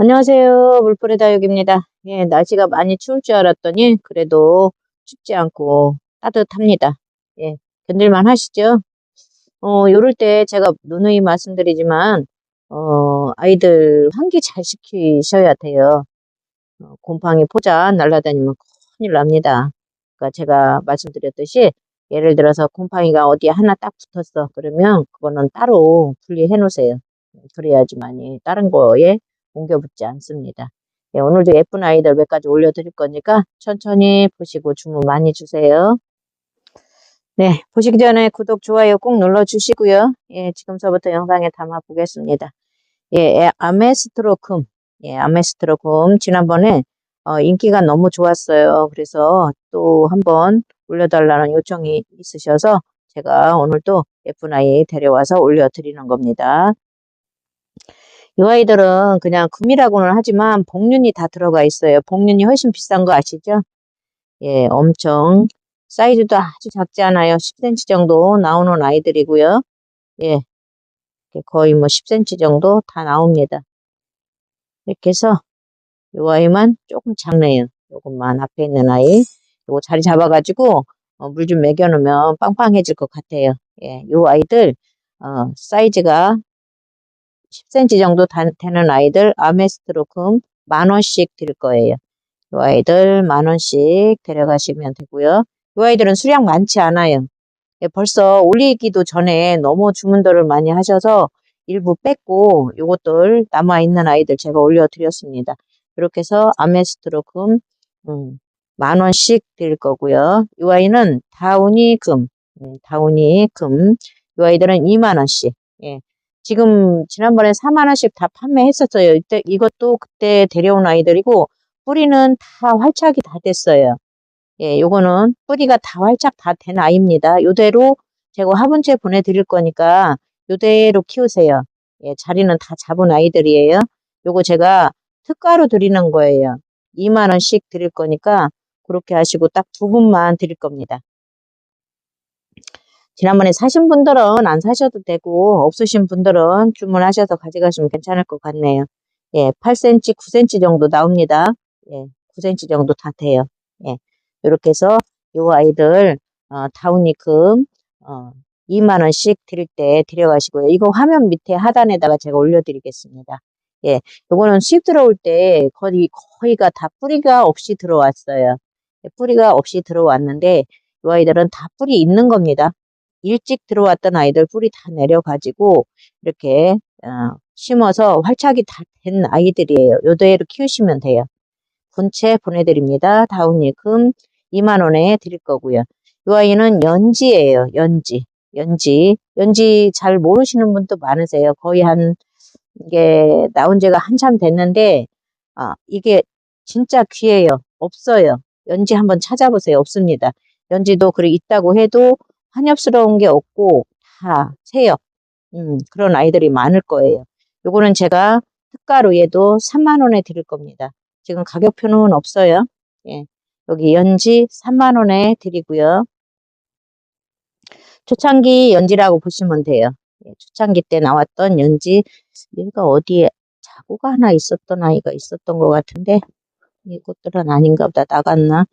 안녕하세요. 물풀의 다육입니다. 예, 날씨가 많이 추울 줄 알았더니 그래도 춥지 않고 따뜻합니다. 예, 견딜만 하시죠? 어, 요럴 때 제가 누누이 말씀드리지만 어, 아이들 환기 잘 시키셔야 돼요. 어, 곰팡이 포자 날아다니면 큰일 납니다. 그러니까 제가 말씀드렸듯이 예를 들어서 곰팡이가 어디에 하나 딱 붙었어. 그러면 그거는 따로 분리해 놓으세요. 그래야지만이 다른 거에 옮겨 붙지 않습니다. 예, 오늘도 예쁜 아이들 몇 가지 올려드릴 거니까 천천히 보시고 주문 많이 주세요. 네, 보시기 전에 구독, 좋아요 꼭 눌러주시고요. 예, 지금서부터 영상에 담아 보겠습니다. 예, 아메스트로금, 예, 아메스트로금 지난번에 어, 인기가 너무 좋았어요. 그래서 또 한번 올려달라는 요청이 있으셔서 제가 오늘도 예쁜 아이 데려와서 올려드리는 겁니다. 이 아이들은 그냥 금이라고는 하지만 복륜이 다 들어가 있어요. 복륜이 훨씬 비싼 거 아시죠? 예, 엄청 사이즈도 아주 작지 않아요. 10cm 정도 나오는 아이들이고요. 예, 거의 뭐 10cm 정도 다 나옵니다. 이렇게 해서 이 아이만 조금 작네요. 요것만 앞에 있는 아이. 요거 자리 잡아가지고 어, 물 좀 먹여놓으면 빵빵해질 것 같아요. 예, 요 아이들 어, 사이즈가 10cm 정도 다, 되는 아이들 아메스트로 금 만원씩 드릴 거예요. 이 아이들 만원씩 데려가시면 되고요. 이 아이들은 수량 많지 않아요. 예, 벌써 올리기도 전에 너무 주문들을 많이 하셔서 일부 뺐고 요것들 남아있는 아이들 제가 올려드렸습니다. 이렇게 해서 아메스트로 금 음, 만원씩 드릴 거고요. 이 아이는 다우니 금, 음, 다우니 금, 이 아이들은 2만원씩 예, 지금 지난번에 4만원씩 다 판매했었어요. 이때 이것도 그때 데려온 아이들이고 뿌리는 다 활착이 다 됐어요. 예, 요거는 뿌리가 다 활착 다 된 아이입니다. 요대로 제가 화분째 보내드릴 거니까 요대로 키우세요. 예, 자리는 다 잡은 아이들이에요. 요거 제가 특가로 드리는 거예요. 2만원씩 드릴 거니까 그렇게 하시고 딱 두 분만 드릴 겁니다. 지난번에 사신 분들은 안 사셔도 되고 없으신 분들은 주문하셔서 가져가시면 괜찮을 것 같네요. 예, 8cm, 9cm 정도 나옵니다. 예, 9cm 정도 다 돼요. 예, 이렇게 해서 요 아이들 어, 다운이금 어, 2만 원씩 드릴 때 드려가시고요. 이거 화면 밑에 하단에다가 제가 올려드리겠습니다. 예, 요거는 수입 들어올 때 거의 거의가 다 뿌리가 없이 들어왔어요. 예, 뿌리가 없이 들어왔는데 이 아이들은 다 뿌리 있는 겁니다. 일찍 들어왔던 아이들 뿌리 다 내려가지고 이렇게 어, 심어서 활착이 다 된 아이들이에요. 요대로 키우시면 돼요. 분채 보내드립니다. 다운일금 2만원에 드릴 거고요. 이 아이는 연지예요. 연지. 연지. 연지 잘 모르시는 분도 많으세요. 거의 한 이게 나온 지가 한참 됐는데 아, 이게 진짜 귀해요. 없어요. 연지 한번 찾아보세요. 없습니다. 연지도 그래 있다고 해도 한엽스러운 게 없고 다 새요. 음, 그런 아이들이 많을 거예요. 요거는 제가 특가로 얘도 3만원에 드릴 겁니다. 지금 가격표는 없어요. 예, 여기 연지 3만원에 드리고요. 초창기 연지라고 보시면 돼요. 예, 초창기 때 나왔던 연지 얘가 어디에 자고가 하나 있었던 아이가 있었던 것 같은데 이것들은 아닌가 보다 나갔나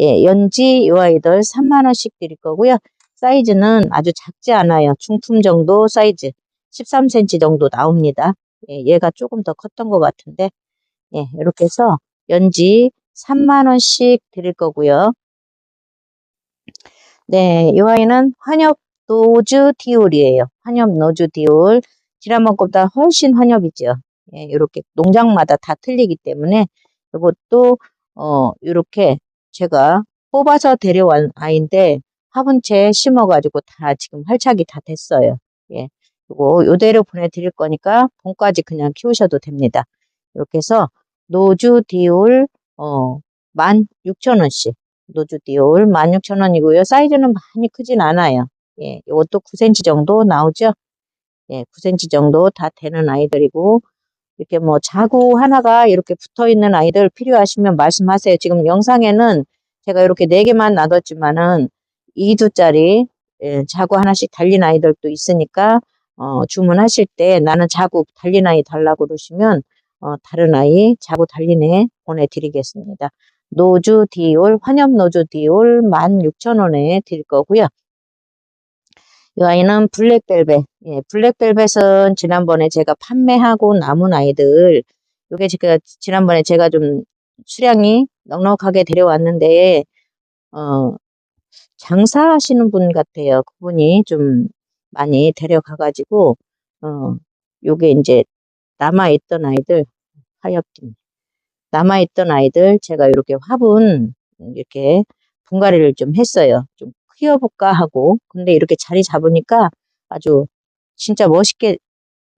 예, 연지 이 아이들 3만원씩 드릴 거고요. 사이즈는 아주 작지 않아요. 중품 정도 사이즈 13cm 정도 나옵니다. 예, 얘가 조금 더 컸던 것 같은데 예, 이렇게 해서 연지 3만원씩 드릴 거고요. 네, 이 아이는 환엽 노즈 디올이에요. 환엽 노즈 디올. 지난번 것보다 훨씬 환엽이죠. 예, 이렇게 농장마다 다 틀리기 때문에 이것도 어, 이렇게 제가 뽑아서 데려온 아이인데 화분채 심어가지고 다 지금 활착이 다 됐어요. 예. 요거 요대로 보내드릴 거니까 봄까지 그냥 키우셔도 됩니다. 이렇게 해서 노주 디올 어 16,000원씩 노주 디올 16,000원이고요. 사이즈는 많이 크진 않아요. 예, 이것도 9cm 정도 나오죠. 예, 9cm 정도 다 되는 아이들이고 이렇게 뭐 자구 하나가 이렇게 붙어 있는 아이들 필요하시면 말씀하세요. 지금 영상에는 제가 이렇게 4개만 놔뒀지만은 2두짜리 예, 자구 하나씩 달린 아이들도 있으니까 어, 주문하실 때 나는 자구 달린 아이 달라고 그러시면 어, 다른 아이 자고 달리네 보내드리겠습니다. 노주 디올, 환엽 노주 디올 16,000원에 드릴 거고요. 이 아이는 블랙벨벳. 예, 블랙벨벳은 지난번에 제가 판매하고 남은 아이들, 요게 제가 지난번에 제가 좀 수량이 넉넉하게 데려왔는데, 어, 장사하시는 분 같아요. 그분이 좀 많이 데려가가지고, 어, 요게 이제 남아있던 아이들, 하엽김. 남아있던 아이들, 제가 이렇게 화분, 이렇게 분갈이를 좀 했어요. 좀 키워볼까 하고. 근데 이렇게 자리 잡으니까 아주 진짜 멋있게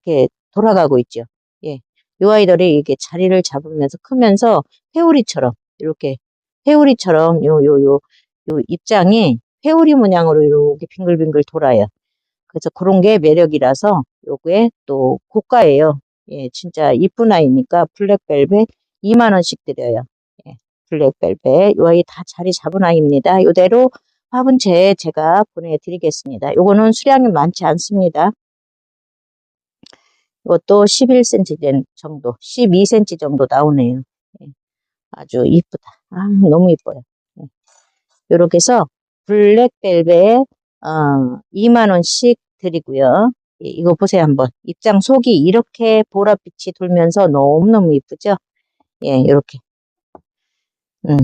이렇게 돌아가고 있죠. 예. 요 아이들이 이게 자리를 잡으면서 크면서 회오리처럼 이렇게 회오리처럼 요 요 요 요 입장이 회오리 모양으로 이렇게 빙글빙글 돌아요. 그래서 그런 게 매력이라서 요게 또 고가예요. 예, 진짜 이쁜 아이니까 블랙벨벳 2만 원씩 드려요. 예, 블랙벨벳 요 아이 다 자리 잡은 아이입니다. 요대로 화분채 제가 보내드리겠습니다. 요거는 수량이 많지 않습니다. 이것도 11cm 된 정도, 12cm 정도 나오네요. 예, 아주 이쁘다. 아, 너무 이뻐요. 예. 요렇게 해서 블랙벨벳 어, 2만원씩 드리고요. 예, 이거 보세요 한번. 입장 속이 이렇게 보랏빛이 돌면서 너무너무 이쁘죠? 예, 요렇게. 음.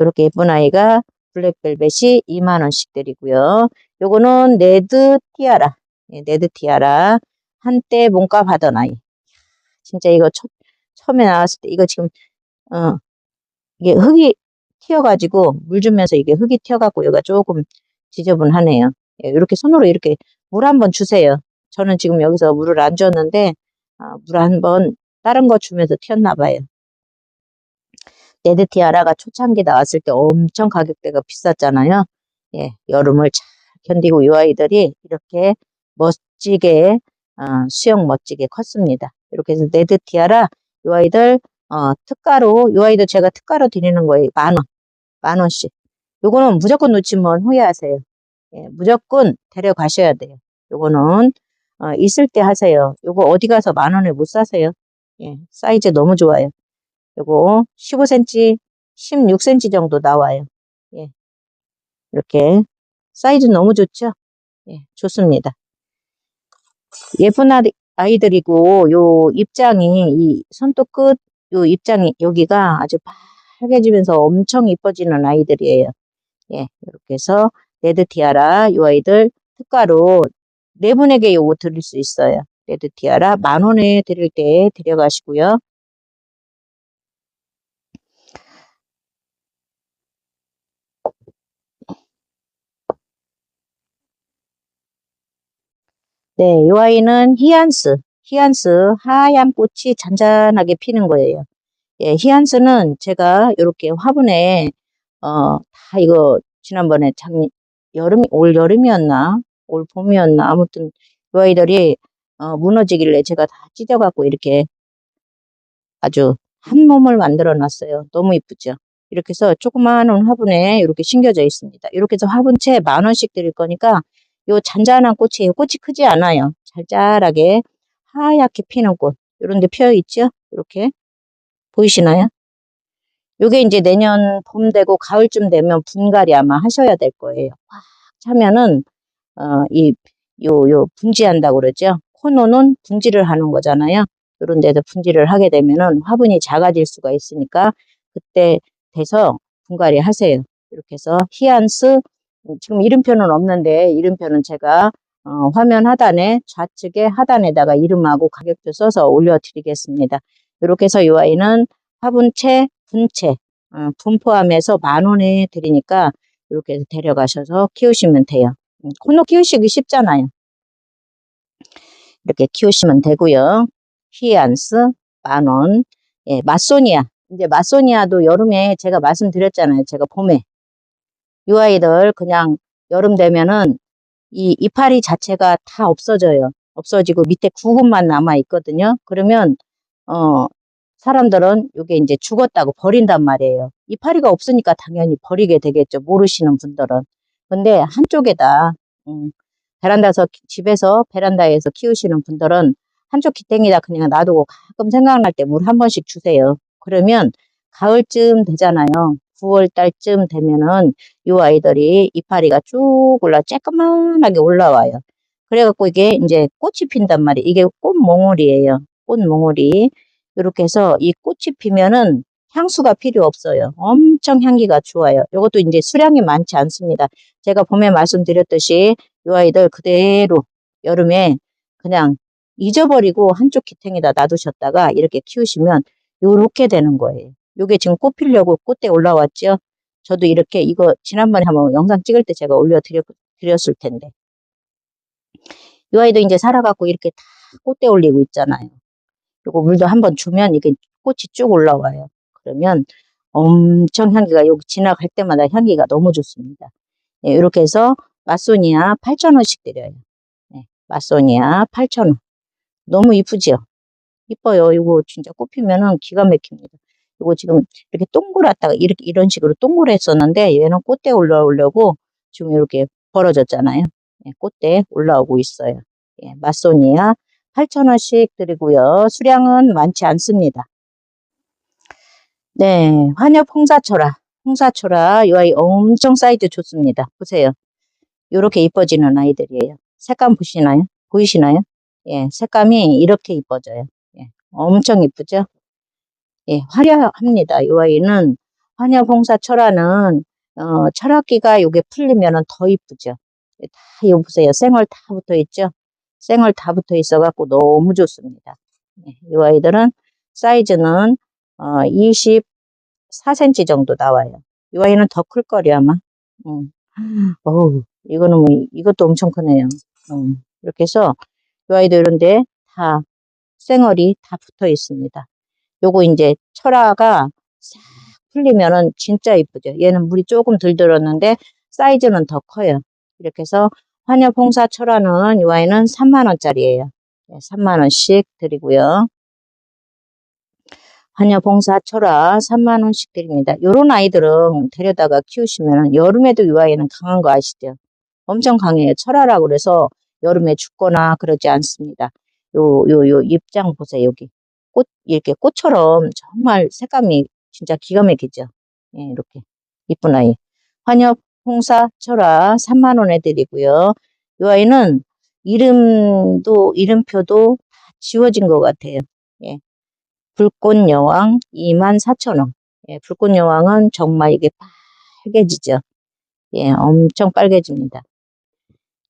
요렇게 예쁜 아이가 블랙벨벳이 2만원씩 드리고요. 요거는 네드 티아라. 예, 네드 티아라. 한때 몸값 하던 아이. 진짜 이거 처, 처음에 나왔을 때 이거 지금, 어, 이게 흙이 튀어가지고 물 주면서 이게 흙이 튀어갖고 여기가 조금 지저분하네요. 예, 이렇게 손으로 이렇게 물 한번 주세요. 저는 지금 여기서 물을 안 줬는데, 아, 물 한 번 다른 거 주면서 튀었나 봐요. 네드티아라가 초창기 나왔을 때 엄청 가격대가 비쌌잖아요. 예, 여름을 잘 견디고 이 아이들이 이렇게 멋지게 어, 수영 멋지게 컸습니다. 이렇게 해서 네드티아라 이 아이들 어, 특가로 이 아이도 제가 특가로 드리는 거예요. 만 원, 만 원씩. 요거는 무조건 놓치면 후회하세요. 예, 무조건 데려가셔야 돼요. 요거는 어, 있을 때 하세요. 요거 어디 가서 만 원에 못 사세요. 예, 사이즈 너무 좋아요. 요거 15cm, 16cm 정도 나와요. 예. 이렇게 사이즈 너무 좋죠? 예, 좋습니다. 예쁜 아이들이고 요 입장이 이 손톱 끝 요 입장이 여기가 아주 빨개지면서 엄청 이뻐지는 아이들이에요. 예, 이렇게 해서 레드 티아라 요 아이들 특가로 네 분에게 요거 드릴 수 있어요. 레드 티아라 만 원에 드릴 때 데려가시고요. 네, 이 아이는 히안스, 히안스 하얀 꽃이 잔잔하게 피는 거예요. 예, 히안스는 제가 이렇게 화분에 어, 다 이거 지난번에 작 여름 올 여름이었나 올 봄이었나 아무튼 이 아이들이 어, 무너지길래 제가 다 찢어갖고 이렇게 아주 한 몸을 만들어 놨어요. 너무 이쁘죠? 이렇게 해서 조그마한 화분에 이렇게 심겨져 있습니다. 이렇게 해서 화분채 만 원씩 드릴 거니까 요 잔잔한 꽃이 꽃이 크지 않아요. 잘잘하게 하얗게 피는 꽃 이런 데 피어 있죠? 이렇게 보이시나요? 요게 이제 내년 봄 되고 가을쯤 되면 분갈이 아마 하셔야 될 거예요. 꽉 차면은 어, 이 요 요 분지한다고 그러죠. 코노는 분지를 하는 거잖아요. 이런 데서 분지를 하게 되면은 화분이 작아질 수가 있으니까 그때 돼서 분갈이 하세요. 이렇게 해서 히안스 지금 이름표는 없는데 이름표는 제가 어, 화면 하단에 좌측에 하단에다가 이름하고 가격도 써서 올려드리겠습니다. 이렇게 해서 이 아이는 화분채, 분채, 어, 분포함에서 만 원에 드리니까 이렇게 데려가셔서 키우시면 돼요. 음, 코노 키우시기 쉽잖아요. 이렇게 키우시면 되고요. 히안스 만 원. 예, 마소니아. 이제 마소니아도 여름에 제가 말씀드렸잖아요. 제가 봄에 이 아이들 그냥 여름 되면은 이 이파리 자체가 다 없어져요. 없어지고 밑에 구근만 남아 있거든요. 그러면 어 사람들은 이게 이제 죽었다고 버린단 말이에요. 이파리가 없으니까 당연히 버리게 되겠죠. 모르시는 분들은. 근데 한쪽에다 음, 베란다에서 집에서 베란다에서 키우시는 분들은 한쪽 기탱이다 그냥 놔두고 가끔 생각날 때 물 한 번씩 주세요. 그러면 가을쯤 되잖아요. 9월 달쯤 되면은 이 아이들이 이파리가 쭉 올라 쬐끄만하게 올라와요. 그래갖고 이게 이제 꽃이 핀단 말이에요. 이게 꽃몽울이에요. 꽃몽울이. 이렇게 해서 이 꽃이 피면은 향수가 필요 없어요. 엄청 향기가 좋아요. 이것도 이제 수량이 많지 않습니다. 제가 봄에 말씀드렸듯이 이 아이들 그대로 여름에 그냥 잊어버리고 한쪽 기탱에다 놔두셨다가 이렇게 키우시면 요렇게 되는 거예요. 요게 지금 꽃 피려고 꽃대 올라왔죠. 저도 이렇게 이거 지난번에 한번 영상 찍을 때 제가 올려드렸을 텐데 이 아이도 이제 살아갖고 이렇게 다 꽃대 올리고 있잖아요. 요거 물도 한번 주면 이게 꽃이 쭉 올라와요. 그러면 엄청 향기가 여기 지나갈 때마다 향기가 너무 좋습니다. 네, 이렇게 해서 마소니아 8,000원씩 드려요. 네, 마소니아 8,000원. 너무 이쁘죠? 이뻐요. 이거 진짜 꽃피면은 기가 막힙니다. 이거 지금 이렇게 동그랗다가 이렇게 이런 식으로 동그랬었는데 얘는 꽃대 올라오려고 지금 이렇게 벌어졌잖아요. 예, 꽃대 올라오고 있어요. 예, 마소니아 8,000원씩 드리고요. 수량은 많지 않습니다. 네, 환엽 홍사초라. 홍사초라 이 아이 엄청 사이즈 좋습니다. 보세요. 이렇게 이뻐지는 아이들이에요. 색감 보시나요? 보이시나요? 예, 색감이 이렇게 이뻐져요. 예, 엄청 이쁘죠? 예, 화려합니다. 이 아이는 환엽 홍사초라는 어, 철학기가 요게 풀리면은 더 이쁘죠. 예, 다 이거 보세요. 생얼 다 붙어 있죠? 생얼 다 붙어 있어 갖고 너무 좋습니다. 예, 이 아이들은 사이즈는 어, 24cm 정도 나와요. 이 아이는 더 클 거리 아마. 음. 어우, 이거는 뭐 이것도 엄청 크네요. 음. 이렇게 해서 이 아이도 이런데 다 생얼이 다 붙어 있습니다. 요거 이제 철화가 싹 풀리면은 진짜 이쁘죠. 얘는 물이 조금 덜 들었는데 사이즈는 더 커요. 이렇게 해서 환엽 홍사 철화는 이 아이는 3만원짜리예요. 3만원씩 드리고요. 환엽 홍사 철화 3만원씩 드립니다. 요런 아이들은 데려다가 키우시면 여름에도 이 아이는 강한 거 아시죠? 엄청 강해요. 철화라고 그래서 여름에 죽거나 그러지 않습니다. 요, 요, 요 입장 보세요. 여기. 꽃, 이렇게 꽃처럼 정말 색감이 진짜 기가 막히죠. 예, 이렇게. 이쁜 아이. 환엽 홍사 철화 3만원에 드리고요. 이 아이는 이름도, 이름표도 다 지워진 것 같아요. 예. 불꽃 여왕 24,000원. 예, 불꽃 여왕은 정말 이게 빨개지죠. 예, 엄청 빨개집니다.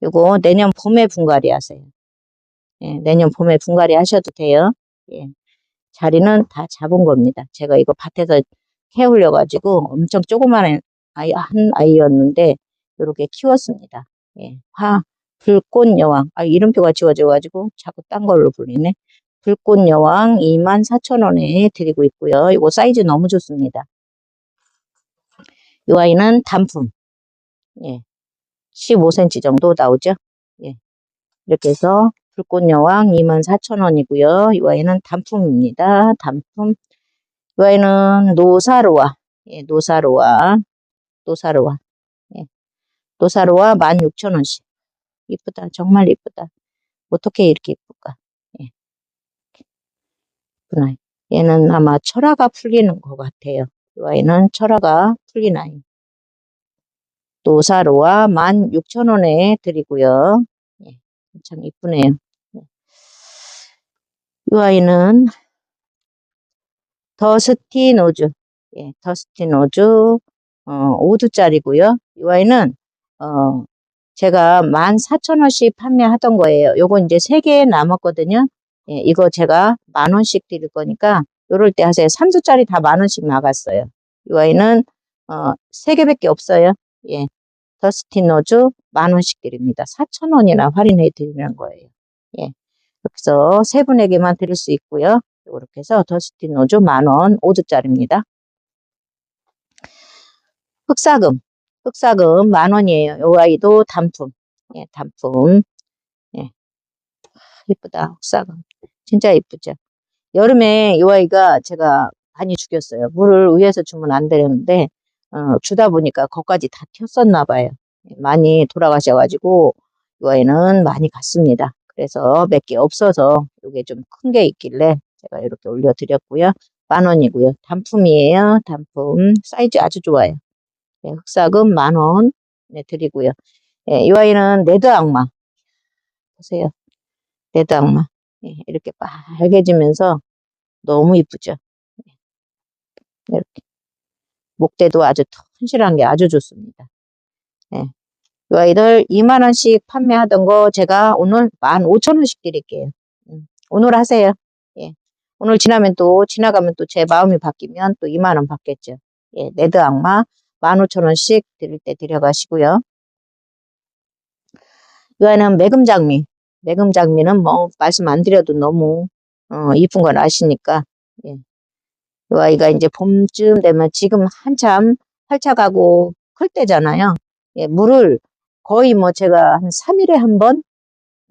요거 내년 봄에 분갈이 하세요. 예, 내년 봄에 분갈이 하셔도 돼요. 예, 자리는 다 잡은 겁니다. 제가 이거 밭에서 캐올려가지고 엄청 조그만 아이, 한 아이였는데, 이렇게 키웠습니다. 예, 화, 불꽃 여왕. 아, 이름표가 지워져가지고 자꾸 딴 걸로 불리네. 불꽃 여왕 24,000원에 드리고 있고요. 이거 사이즈 너무 좋습니다. 이 아이는 단품. 예. 15cm 정도 나오죠. 예. 이렇게 해서 불꽃 여왕 24,000원이고요. 이 아이는 단품입니다. 단품. 이 아이는 노사로와. 예, 노사로와. 노사로와. 예. 노사로와 16,000원씩. 이쁘다. 정말 이쁘다. 어떻게 이렇게 이쁠까? 예. 아이. 얘는 아마 철화가 풀리는 것 같아요. 이 아이는 철화가 풀린 아이. 노사로와 16,000원에 드리고요. 예, 참 이쁘네요. 이 아이는 더스티 노즈, 예, 더스티 노즈 어, 5두짜리고요. 이 아이는 어, 제가 14,000원씩 판매하던 거예요. 요거 이제 3개 남았거든요. 예, 이거 제가 만원씩 드릴 거니까 요럴 때 하세요. 3두짜리 다 만원씩 나갔어요. 이 아이는 어, 3개밖에 없어요. 예. 더스틴 노즈 만원씩 드립니다. 4천원이나 할인해 드리는 거예요. 예. 그래서 세 분에게만 드릴 수 있고요. 이렇게 해서 더스틴 노즈 만원 5두짜리입니다. 흑사금. 흑사금 만 원이에요. 요 아이도 단품. 예, 단품. 예. 이쁘다. 흑사금. 진짜 이쁘죠. 여름에 이 아이가 제가 많이 죽였어요. 물을 위에서 주면 안 되는데 어, 주다 보니까 거기까지 다 튀었었나 봐요. 많이 돌아가셔가지고 이 아이는 많이 갔습니다. 그래서 몇 개 없어서 이게 좀 큰 게 있길래 제가 이렇게 올려드렸고요. 만 원이고요. 단품이에요. 단품 사이즈 아주 좋아요. 예, 흑사금 만 원. 네, 드리고요. 예, 이 아이는 레드 악마. 보세요. 레드 악마. 예, 이렇게 빨개지면서 너무 이쁘죠. 예, 이렇게. 목대도 아주 튼실한 게 아주 좋습니다. 예. 이 아이들 2만원씩 판매하던 거 제가 오늘 15,000원씩 드릴게요. 음, 오늘 하세요. 예. 오늘 지나면 또, 지나가면 또 제 마음이 바뀌면 또 2만원 받겠죠. 예, 레드 악마 15,000원씩 드릴 때 드려가시고요. 이 아이는 매금장미. 매금장미는 뭐, 말씀 안 드려도 너무, 어, 이쁜 건 아시니까, 예. 이 아이가 이제 봄쯤 되면 지금 한참 활착하고 클 때잖아요. 예, 물을 거의 뭐 제가 한 3일에 한 번,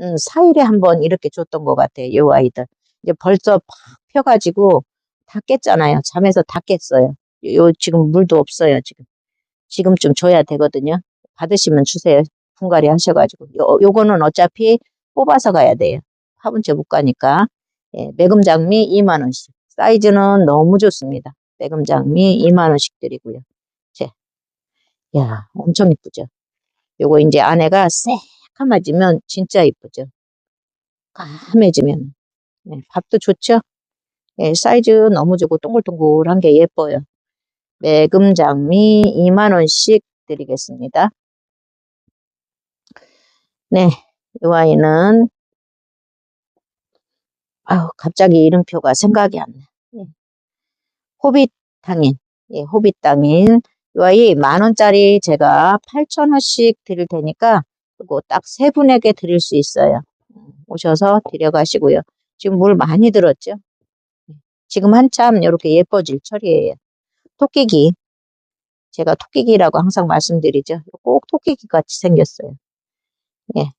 음, 4일에 한 번 이렇게 줬던 것 같아요. 이 아이들. 이제 벌써 팍 펴가지고 다 깼잖아요. 잠에서 다 깼어요. 요, 지금 물도 없어요. 지금. 지금쯤 줘야 되거든요. 받으시면 주세요. 분갈이 하셔가지고. 요, 요거는 어차피 뽑아서 가야 돼요. 화분째 못 가니까. 예, 매금 장미 2만 원씩. 사이즈는 너무 좋습니다. 매금 장미 2만 원씩 드리고요. 제, 야, 엄청 이쁘죠? 요거 이제 안에가 새까매지면 진짜 이쁘죠? 까매지면. 예, 밥도 좋죠? 예, 사이즈 너무 좋고 동글동글한 게 예뻐요. 매금 장미 2만원씩 드리겠습니다. 네, 이 아이는 아우 갑자기 이름표가 생각이 안 나. 예. 호빗 당인, 예, 호빗 당인. 이 아이 만 원짜리 제가 8천 원씩 드릴 테니까 그거 딱세 분에게 드릴 수 있어요. 오셔서 드려가시고요. 지금 물 많이 들었죠? 예. 지금 한참 이렇게 예뻐질 철이에요. 토끼기. 제가 토끼기라고 항상 말씀드리죠. 꼭 토끼기 같이 생겼어요. 예.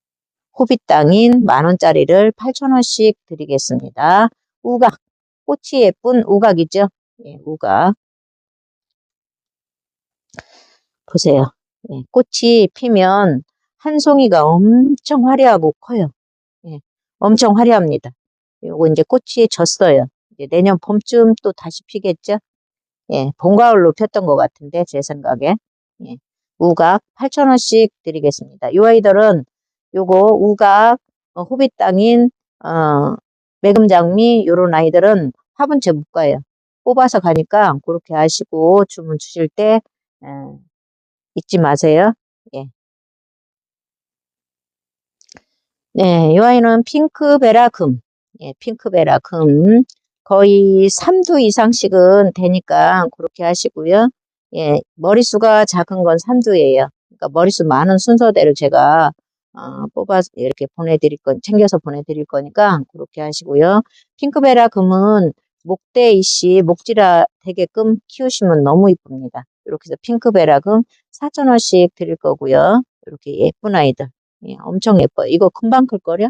호빗 땅인 만원짜리를 8천원씩 드리겠습니다. 우각. 꽃이 예쁜 우각이죠. 예, 우각. 보세요. 예, 꽃이 피면 한 송이가 엄청 화려하고 커요. 예, 엄청 화려합니다. 요거 이제 꽃이 졌어요. 이제 내년 봄쯤 또 다시 피겠죠? 예, 봄, 가을로 폈던 것 같은데, 제 생각에. 예, 우각 8,000원씩 드리겠습니다. 이 아이들은 요거 우각, 어, 호빗 땅인, 어, 매금장미, 요런 아이들은 화분째 못 가요. 뽑아서 가니까 그렇게 하시고 주문 주실 때, 에, 잊지 마세요. 예. 네, 이 아이는 핑크 베라 금. 예, 핑크 베라 금. 거의 3두 이상씩은 되니까 그렇게 하시고요. 예, 머리수가 작은 건 3두예요. 그러니까 머리수 많은 순서대로 제가 어, 뽑아서 이렇게 보내드릴 건, 챙겨서 보내드릴 거니까 그렇게 하시고요. 핑크베라 금은 목대 이씨 목지라 되게끔 키우시면 너무 이쁩니다. 이렇게 해서 핑크베라 금 4,000원씩 드릴 거고요. 이렇게 예쁜 아이들. 예, 엄청 예뻐요. 이거 금방 클거려?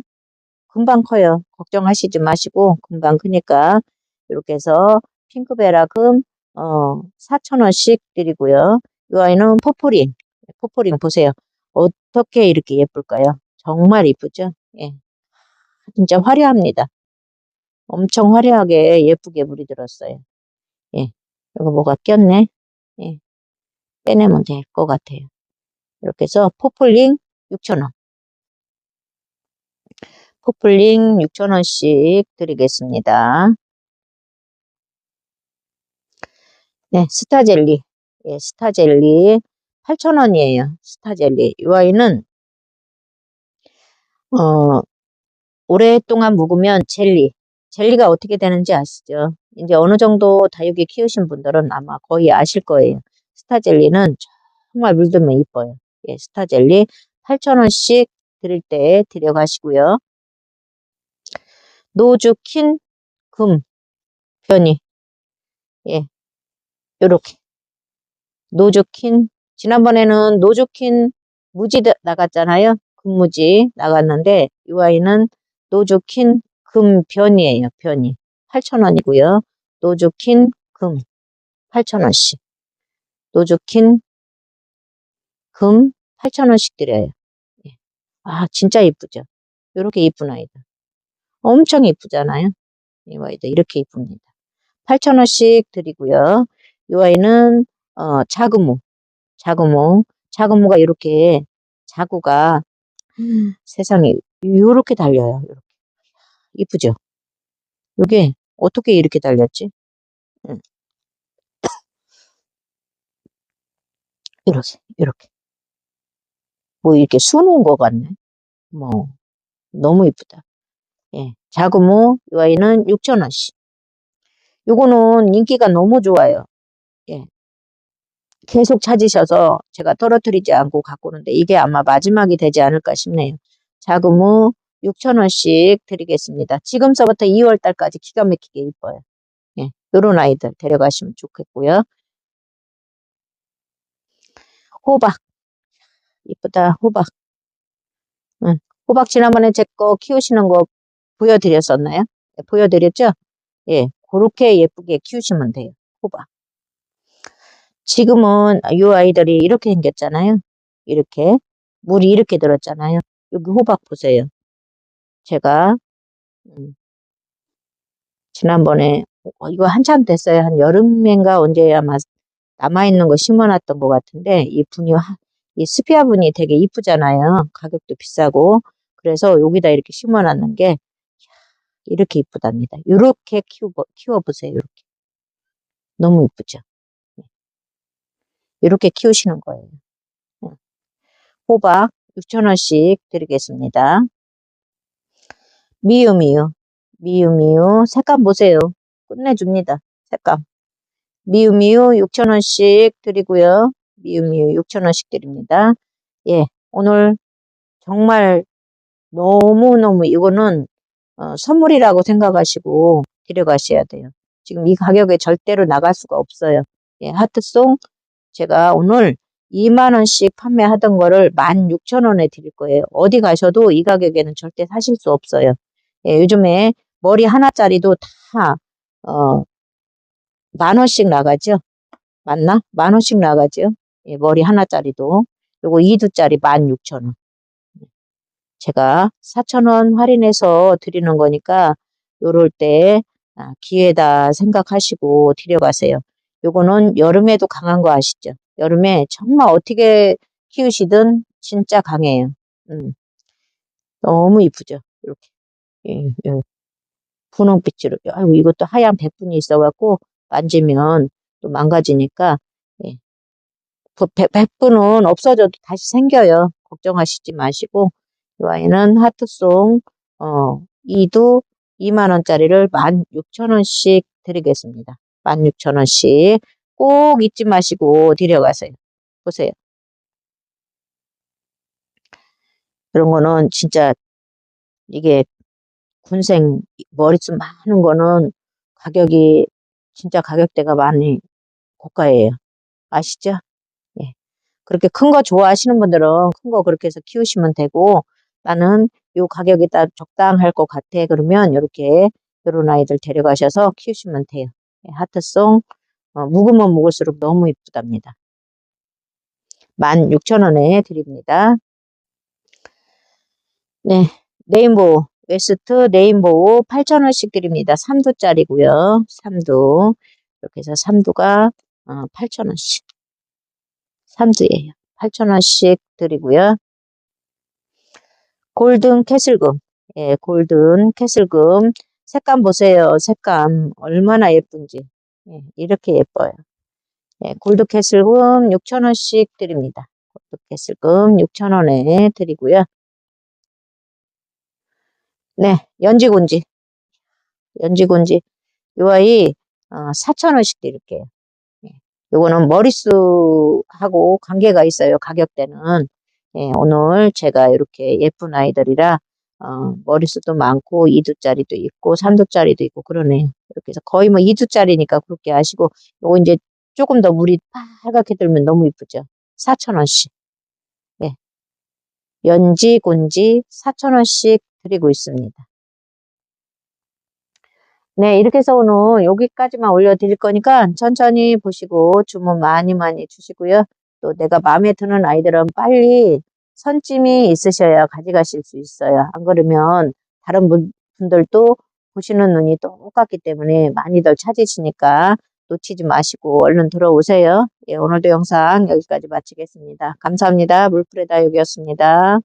금방 커요. 걱정하시지 마시고 금방 크니까 이렇게 해서 핑크베라 금 어, 4,000원씩 드리고요. 이 아이는 포포린. 포포린 보세요. 어떻게 이렇게 예쁠까요? 정말 이쁘죠? 예. 진짜 화려합니다. 엄청 화려하게 예쁘게 물이 들었어요. 예. 이거 뭐가 꼈네? 예. 빼내면 될 것 같아요. 이렇게 해서 포플링 6,000원. 포플링 6,000원씩 드리겠습니다. 네, 스타젤리. 예, 스타젤리 8,000원이에요. 스타젤리. 이 아이는 어, 오랫동안 묵으면 젤리. 젤리가 어떻게 되는지 아시죠? 이제 어느 정도 다육이 키우신 분들은 아마 거의 아실 거예요. 스타젤리는 정말 물들면 이뻐요. 예, 스타젤리 8,000원씩 드릴 때 드려가시고요. 노주킨 금 변이. 예 요렇게. 노주킨. 지난번에는 노주킨 무지 나갔잖아요. 금무지 나갔는데 이 아이는 노주킨 금 변이에요 변이. 8,000원이고요. 노주킨 금 8,000원씩. 노주킨 금 8,000원씩 드려요. 예. 아 진짜 이쁘죠? 요렇게 이쁜 아이들. 엄청 이쁘잖아요. 이 아이들 이렇게 이쁩니다. 8,000원씩 드리고요. 이 아이는 어, 자구모, 자구모, 자구모가 이렇게 자구가 세상에 요렇게 달려요. 요렇게. 이쁘죠? 요게 어떻게 이렇게 달렸지? 응. 이렇게, 이렇게. 뭐 이렇게 수놓은 것 같네. 뭐 너무 이쁘다. 예, 자구모 이 아이는 6,000원씩. 요거는 인기가 너무 좋아요. 예. 계속 찾으셔서 제가 떨어뜨리지 않고 갖고 오는데 이게 아마 마지막이 되지 않을까 싶네요. 자구모 6,000원씩 드리겠습니다. 지금서부터 2월 달까지 기가 막히게 이뻐요. 예, 요런 아이들 데려가시면 좋겠고요. 호박. 이쁘다, 호박. 응. 호박 지난번에 제 거 키우시는 거 보여드렸었나요? 네, 보여드렸죠? 예, 그렇게 예쁘게 키우시면 돼요. 호박. 지금은 이 아이들이 이렇게 생겼잖아요. 이렇게. 물이 이렇게 들었잖아요. 여기 호박 보세요. 제가 음, 지난번에 어, 이거 한참 됐어요. 한 여름인가 언제 아마 남아있는 거 심어놨던 것 같은데 이 분이 하- 이 스피아 분이 되게 이쁘잖아요. 가격도 비싸고 그래서 여기다 이렇게 심어놨는 게 이렇게 이쁘답니다. 이렇게 키워 키워보세요. 이렇게 너무 이쁘죠. 이렇게 키우시는 거예요. 응. 호박 6,000원씩 드리겠습니다. 미유미유 미유미유 색감 보세요. 끝내줍니다. 색감 미유미유 6,000원씩 드리고요. 미유미유 6,000원씩 드립니다. 예, 오늘 정말 너무너무 이거는 어, 선물이라고 생각하시고 데려가셔야 돼요. 지금 이 가격에 절대로 나갈 수가 없어요. 예, 하트송 제가 오늘 2만원씩 판매하던 거를 16,000원에 드릴 거예요. 어디 가셔도 이 가격에는 절대 사실 수 없어요. 예, 요즘에 머리 하나짜리도 다, 어, 만원씩 나가죠? 맞나? 만원씩 나가죠? 예, 머리 하나짜리도. 요거 2두짜리 16,000원. 제가 4,000원 할인해서 드리는 거니까 요럴 때 아, 기회다 생각하시고 데려가세요. 요거는 여름에도 강한 거 아시죠? 여름에 정말 어떻게 키우시든 진짜 강해요. 음, 너무 이쁘죠? 이렇게. 예, 예. 분홍빛으로. 아이고, 이것도 하얀 백분이 있어갖고 만지면 또 망가지니까, 예. 백분은 없어져도 다시 생겨요. 걱정하시지 마시고, 이 아이는 하트송, 어, 2두 2만원짜리를 16,000원씩 드리겠습니다. 16,000원씩. 꼭 잊지 마시고 데려가세요. 보세요. 그런 거는 진짜 이게 군생 머릿수 많은 거는 가격이 진짜 가격대가 많이 고가예요. 아시죠? 예. 그렇게 큰 거 좋아하시는 분들은 큰 거 그렇게 해서 키우시면 되고 나는 요 가격이 딱 적당할 것 같아. 그러면 이렇게 요런 아이들 데려가셔서 키우시면 돼요. 예, 하트송 어, 묵으면 묵을수록 너무 이쁘답니다. 16,000원에 드립니다. 네, 레인보우 웨스트 레인보우 8,000원씩 드립니다. 3두짜리고요. 3두 이렇게 해서 3두가 어, 8,000원씩 3두예요. 8,000원씩 드리고요. 골든 캐슬금 예, 골든 캐슬금 색감 보세요. 색감 얼마나 예쁜지 예, 이렇게 예뻐요. 예, 골드 캐슬금 6,000원씩 드립니다. 골드 캐슬금 6,000원에 드리고요. 네, 연지곤지. 연지곤지. 요 아이, 어, 4,000원씩 드릴게요. 예, 요거는 머릿수하고 관계가 있어요. 가격대는. 예, 오늘 제가 이렇게 예쁜 아이들이라, 어, 머릿수도 많고, 2두짜리도 있고, 3두짜리도 있고, 그러네요. 이렇게 해서 거의 뭐 2두짜리니까 그렇게 하시고, 요거 이제 조금 더 물이 빨갛게 들면 너무 이쁘죠. 4,000원씩. 예. 연지, 곤지 4,000원씩 드리고 있습니다. 네, 이렇게 해서 오늘 여기까지만 올려드릴 거니까 천천히 보시고 주문 많이 많이 주시고요. 또 내가 마음에 드는 아이들은 빨리 선찜이 있으셔야 가져가실 수 있어요. 안 그러면 다른 분, 분들도 보시는 눈이 똑같기 때문에 많이들 찾으시니까 놓치지 마시고 얼른 들어오세요. 예, 오늘도 영상 여기까지 마치겠습니다. 감사합니다. 물풀의 다육이었습니다.